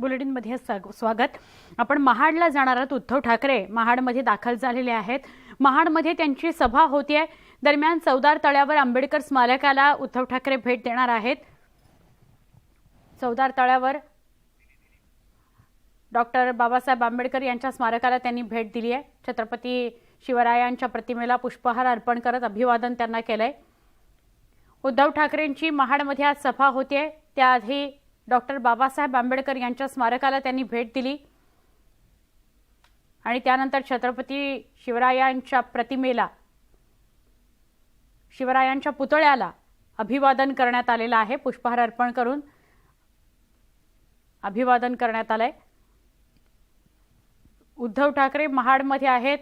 बुलेटिनमध्ये स्वागत. आपण महाडला जाणार आहोत उद्धव ठाकरे महाडमध्ये दाखल झालेले आहेत. महाडमध्ये त्यांची सभा होतीये. दरम्यान चौदार तळ्यावर आंबेडकर स्मारकाला उद्धव ठाकरे भेट देणार आहेत. चौदार तळ्यावर डॉक्टर बाबासाहेब आंबेडकर यांच्या स्मारकाला त्यांनी भेट दिली आहे छत्रपती शिवरायांच्या प्रतिमेला पुष्पहार अर्पण करत अभिवादन त्यांना केलंय. उद्धव ठाकरेंची महाडमध्ये आज सभा होतीये. त्याआधी डॉक्टर बाबासाहेब आंबेडकर यांच्या स्मारकाला त्यांनी भेट दिली. आणि त्यानंतर छत्रपती शिवरायांच्या प्रतिमेला शिवरायांच्या पुतळ्याला अभिवादन करण्यात आलेलं आहे. पुष्पहार अर्पण करून अभिवादन करण्यात आलंय. उद्धव ठाकरे महाडमध्ये आहेत.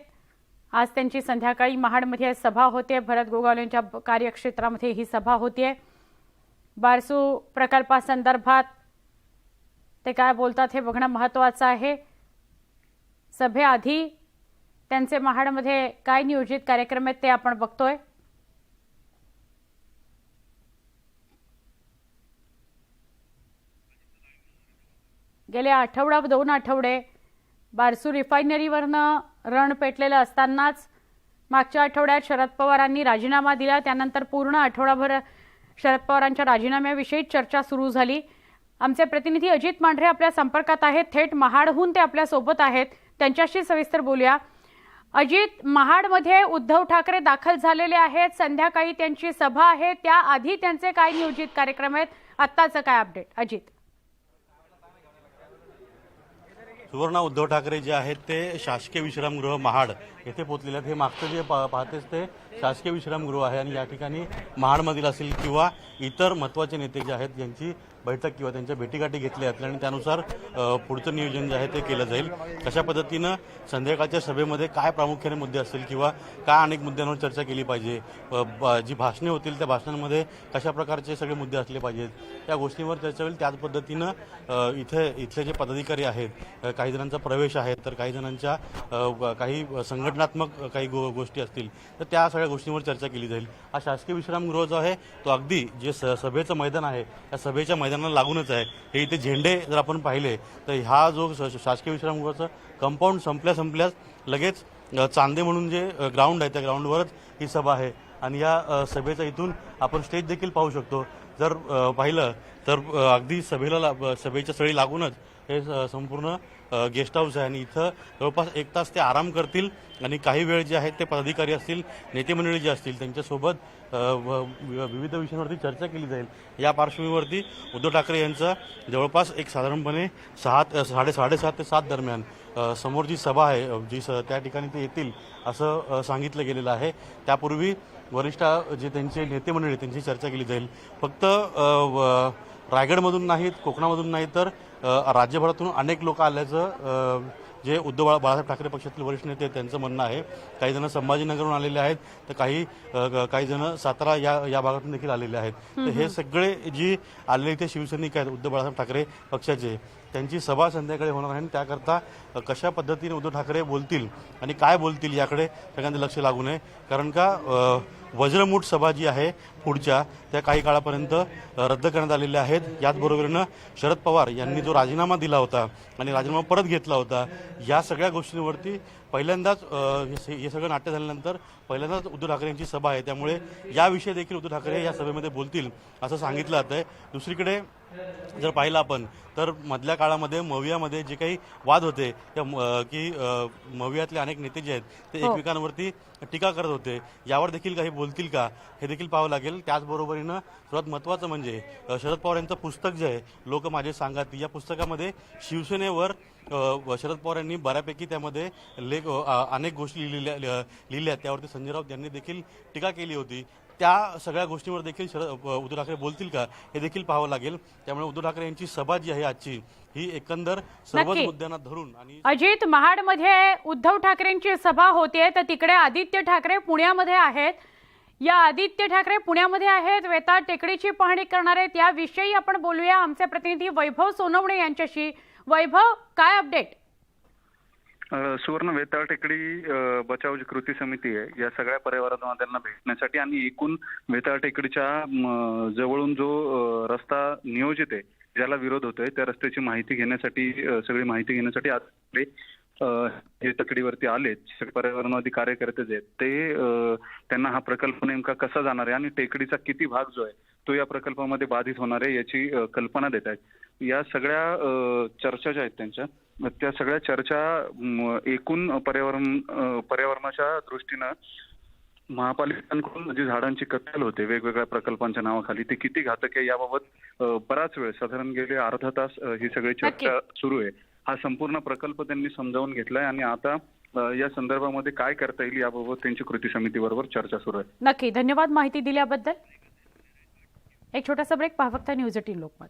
आज त्यांची संध्याकाळी महाडमध्ये सभा होते. भरत गोगावलेंच्या कार्यक्षेत्रामध्ये ही सभा होतीये. बारसू प्रकल्पासंदर्भात ते काय बोलतात हे बघणं महत्त्वाचं आहे. सभेआधी त्यांचे महाडमध्ये काय नियोजित कार्यक्रम आहेत ते आपण बघतोय. गेले आठवडा दोन आठवडे बारसू रिफायनरीवरनं रण पेटलेलं असतानाच मागच्या आठवड्यात शरद पवारांनी राजीनामा दिला. त्यानंतर पूर्ण आठवडाभर शरद पवारांच्या राजीनाम्याविषयी चर्चा सुरू झाली. आमचे प्रतिनिधी अजित मांढरे आपल्या संपर्कात आहेत. थेट महाडहून ते आपल्यासोबत आहेत. त्यांच्याशी सविस्तर बोलूया. अजित महाडमध्ये उद्धव ठाकरे दाखल झालेले आहेत. संध्याकाळी त्यांची सभा आहे. त्याआधी त्यांचे काय नियोजित कार्यक्रम आहेत? आत्ताचं काय अपडेट अजित. सुवर्णा उद्धव ठाकरे जे आहेत ते शासकीय विश्रामगृह महाड येथे पोहोचलेले आहेत. हे मागचं जे पा पाहतेच ते शासकीय विश्रामगृह आहे आणि या ठिकाणी महाडमधील असेल किंवा इतर महत्त्वाचे नेते जे आहेत यांची बैठक किंवा त्यांच्या भेटीगाठी घेतल्या आहेत आणि त्यानुसार पुढचं नियोजन जे आहे ते केलं जाईल. कशा पद्धतीनं संध्याकाळच्या सभेमध्ये काय प्रामुख्याने मुद्दे असतील किंवा काय अनेक मुद्द्यांवर चर्चा केली पाहिजे जी भाषणे होतील त्या भाषणांमध्ये कशा प्रकारचे सगळे मुद्दे असले पाहिजेत त्या गोष्टींवर चर्चा होईल. त्याच पद्धतीनं इथे इथले जे पदाधिकारी आहेत काही जणांचा प्रवेश आहे तर काही जणांच्या काही संघटनात्मक काही गो गोष्टी असतील तर त्या सगळ्या गोष्टींवर चर्चा केली जाईल. हा शासकीय विश्रामगृह जो आहे तो अगदी जे स सभेचं मैदान आहे त्या सभेच्या मैदानाला लागूनच आहे. हे इथे झेंडे जर आपण पाहिले तर हा जो शासकीय विश्रामगृहाचं कंपाऊंड संपल्या संपल्यास लगेच चांदे म्हणून जे ग्राउंड आहे त्या ग्राउंडवरच ही सभा आहे. आणि या सभेचा इथून आपण स्टेज देखील पाहू शकतो. जर पाहिलं तर अगदी सभेला सभेच्या स्थळी लागूनच हे स- संपूर्ण गेस्ट हाऊस आहे आणि इथं जवळपास एक तास ते आराम करतील आणि काही वेळ जे आहेत ते पदाधिकारी असतील नेते मंडळी जे असतील त्यांच्यासोबत विविध विषयांवरती चर्चा केली जाईल. या पार्श्वभूमीवरती उद्धव ठाकरे यांचं जवळपास एक साधारणपणे सहा साडे साडेसात ते सात दरम्यान समोर जी सभा आहे जी स त्या ठिकाणी ते येतील असं सांगितलं गेलेलं आहे. त्यापूर्वी वरिष्ठ जे त्यांचे नेते मंडळी त्यांची चर्चा केली जाईल. फक्त व- रायगडमधून नाहीत कोकणामधून नाही तर राज्यभरातून अनेक लोक आल्याचं जे उद्धव बाळा- बाळासाहेब ठाकरे पक्षातील वरिष्ठ नेते त्यांचं म्हणणं आहे काही जण संभाजीनगरहून आलेले आहेत तर काही काही जण सातारा या या भागातून देखील आलेले आहेत. तर हे सगळे जी आलेले इथे शिवसैनिक आहेत उद्धव बाळासाहेब ठाकरे पक्षाचे त्यांची सभा संध्याकाळी होणार आहे आणि त्याकरता कशा पद्धतीने उद्धव ठाकरे बोलतील आणि काय बोलतील याकडे सगळ्यांचं लक्ष लागू नये. कारण का वज्रमूठ सभा जी आहे पुढच्या त्या काही काळापर्यंत रद्द करण्यात आलेल्या आहेत. याचबरोबरीनं शरद पवार यांनी जो राजीनामा दिला होता आणि राजीनामा परत घेतला होता या सगळ्या गोष्टींवरती पहिल्यांदाच हे हे सगळं नाट्य झाल्यानंतर पहिल्यांदाच उद्धव ठाकरे यांची सभा आहे. त्यामुळे याविषयी देखील उद्धव ठाकरे या सभेमध्ये बोलतील असं सांगितलं जात आहे दुसरीकडे जर पाहिलं आपण तर मधल्या काळामध्ये मवियामध्ये जे काही वाद होते त्या की मवियातले अनेक नेते जे आहेत ते हो. एकमेकांवरती टीका करत होते यावर देखील काही बोलतील का हे देखील पाहावं लागेल त्याचबरोबरीनं सर्वात महत्त्वाचं म्हणजे शरद पवार यांचं पुस्तक जे आहे लोक माझे सांगात या पुस्तकामध्ये शिवसेनेवर शरद पवार यांनी बऱ्यापैकी त्यामध्ये लेख अनेक गोष्टी लिहिलेल्या लिह- लिहिल्या आहेत. त्यावरती संजय राऊत यांनी देखील टीका केली होती त्या सगळ्या गोष्टींवर देखील शरद उद्धव ठाकरे बोलतील का हे देखील पाहावं लागेल. त्यामुळे उद्धव ठाकरे यांची सभा जी आहे आजची ही एकंदर सर्वच. मुद्द्यांना धरून आणि अजित महाडमध्ये उद्धव ठाकरेंची सभा होते तर तिकडे आदित्य ठाकरे पुण्यामध्ये आहेत. या आदित्य ठाकरे पुण्यामध्ये आहेत वेताळ टेकडीची पाहणी करणार आहेत. याविषयी आपण बोलूया. आमचे प्रतिनिधी वैभव सोनवणे यांच्याशी. वैभव काय अपडेट? सुवर्ण वेताळ टेकडी बचाव जी कृती समिती आहे या सगळ्या पर्यावरणावाद्यांना भेटण्यासाठी आणि एकूण वेताळ टेकडीच्या जवळून जो रस्ता नियोजित आहे ज्याला विरोध होतोय त्या रस्त्याची माहिती घेण्यासाठी सगळी माहिती घेण्यासाठी आज हे तकडीवरती आले पर्यावरणवादी कार्यकर्ते जे आहेत ते त्यांना हा प्रकल्प नेमका कसा जाणार आहे आणि टेकडीचा किती भाग जो आहे तो या प्रकल्पामध्ये बाधित होणार आहे याची कल्पना देत आहेत. या सगळ्या चर्चा ज्या आहेत त्यांच्या त्या सगळ्या चर्चा एकूण पर्यावरण पर्यावरणाच्या दृष्टीनं महापालिकांकडून जी झाडांची कत्तल होते वेगवेगळ्या प्रकल्पांच्या नावाखाली ते किती घातक आहे याबाबत बराच वेळ साधारण गेले अर्धा तास ही सगळी चर्चा सुरू आहे. हा संपूर्ण प्रकल्प त्यांनी समजावून घेतलाय आणि आता या संदर्भामध्ये काय करता येईल याबाबत त्यांची कृती समितीबरोबर चर्चा सुरू आहे. नक्की. धन्यवाद माहिती दिल्याबद्दल. एक छोटासा ब्रेक पहा फक्त न्यूज एटीन लोकमत.